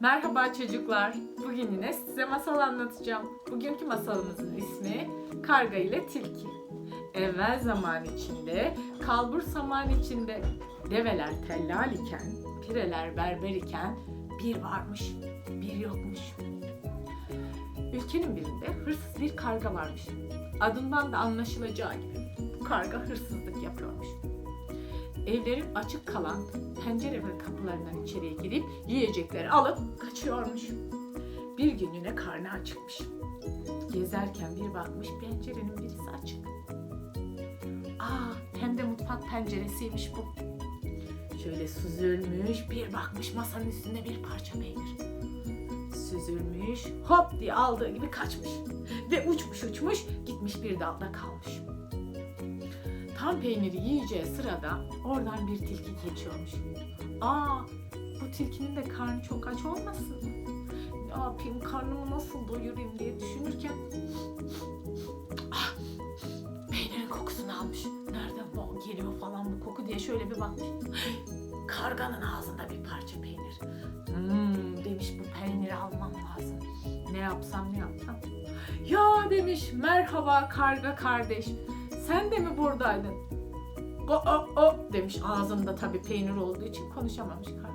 Merhaba çocuklar. Bugün yine size masal anlatacağım. Bugünkü masalımızın ismi Karga ile Tilki. Evvel zaman içinde, kalbur saman içinde, develer tellal iken, pireler berber iken bir varmış, bir yokmuş. Ülkenin birinde hırsız bir karga varmış. Adından da anlaşılacağı gibi bu karga hırsızlık yapıyormuş. Evlerin açık kalan pencere ve kapılarından içeriye girip yiyecekleri alıp kaçıyormuş. Bir gün yine karnı acıkmış. Gezerken bir bakmış pencerenin birisi açık. Aa hem de mutfak penceresiymiş bu. Şöyle süzülmüş bir bakmış masanın üstünde bir parça peynir. Süzülmüş hop diye aldığı gibi kaçmış. Ve uçmuş uçmuş gitmiş bir dalda kalmış. Tam peyniri yiyeceği sırada oradan bir tilki geçiyormuş. Aa bu tilkinin de karnı çok aç olmasın? Ne yapayım karnımı nasıl doyurayım diye düşünürken ah, peynirin kokusunu almış. Nereden bu geliyor falan bu koku diye şöyle bir bakmış. Karganın ağzında bir parça peynir. Hmm, demiş bu peyniri almam lazım. Ne yapsam ne yapsam. Ya demiş merhaba karga kardeş. Sen de mi buradaydın? O o o demiş ağzında tabii peynir olduğu için konuşamamış karga.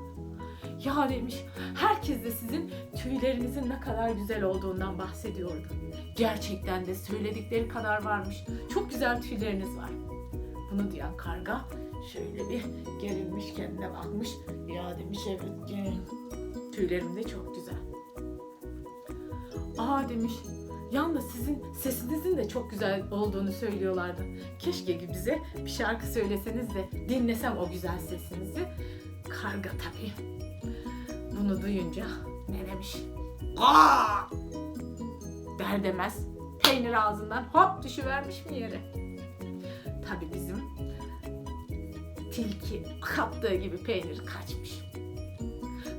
Ya demiş herkes de sizin tüylerinizin ne kadar güzel olduğundan bahsediyordu. Gerçekten de söyledikleri kadar varmış. Çok güzel tüyleriniz var. Bunu duyan karga şöyle bir gerilmiş kendine bakmış. Ya demiş evet tüylerim de çok güzel. Aa demiş Yalnız sizin sesinizin de çok güzel olduğunu söylüyorlardı. Keşke bize bir şarkı söyleseniz de dinlesem o güzel sesinizi. Karga tabii. Bunu duyunca ne demiş? Aa! Der demez peynir ağzından hop düşüvermiş mi yere? Tabii bizim tilki kaptığı gibi peynir kaçmış.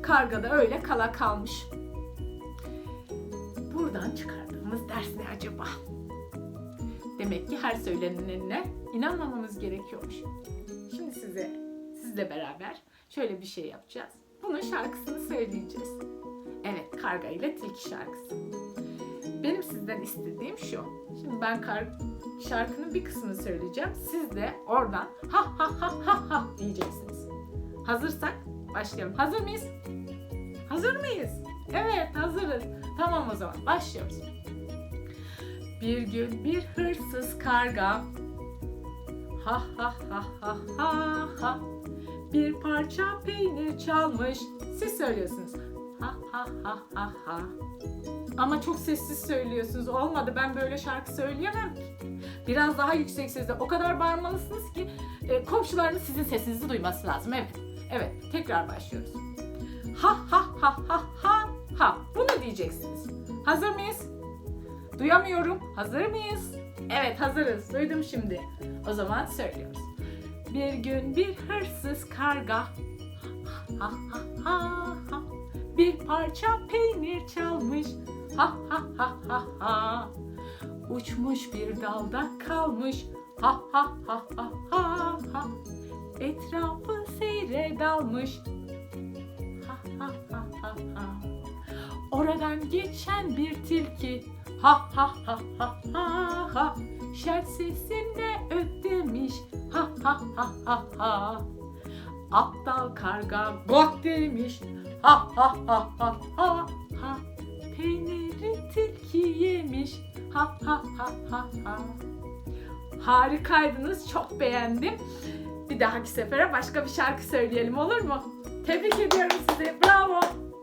Karga da öyle kala kalmış. Buradan çıkardığımız ders ne acaba? Demek ki her söylenenine inanmamamız gerekiyormuş. Şimdi size, sizle beraber şöyle bir şey yapacağız. Bunun şarkısını söyleyeceğiz. Evet, karga ile tilki şarkısı. Benim sizden istediğim şu. Şimdi ben kar şarkının bir kısmını söyleyeceğim. Siz de oradan ha ha ha ha ha diyeceksiniz. Hazırsak başlayalım. Hazır mıyız? Hazır mıyız? Evet, hazırız. Tamam o zaman başlıyoruz. Bir gün bir hırsız karga ha ha ha ha ha ha bir parça peynir çalmış. Siz söylüyorsunuz. Ha ha ha ha ha. Ama çok sessiz söylüyorsunuz. Olmadı ben böyle şarkı söyleyemem ki. Biraz daha yüksek sesle o kadar bağırmalısınız ki e, komşularınız sizin sesinizi duyması lazım. Evet. Evet. Tekrar başlıyoruz. Ha ha ha ha Duyamıyorum. Hazır mıyız? Evet hazırız. Duydum şimdi. O zaman söylüyoruz. Bir gün bir hırsız karga ha ha ha ha bir parça peynir çalmış ha ha ha ha ha uçmuş bir dalda kalmış ha ha ha ha ha ha etrafı seyre dalmış oradan geçen bir tilki ha ha ha ha ha ha şer sesimle öt ha ha ha ha ha aptal karga gok demiş ha ha ha ha ha ha peyniri tilki yemiş ha ha ha ha ha harikaydınız çok beğendim bir dahaki sefere başka bir şarkı söyleyelim olur mu? Tebrik ediyorum sizi. Bravo.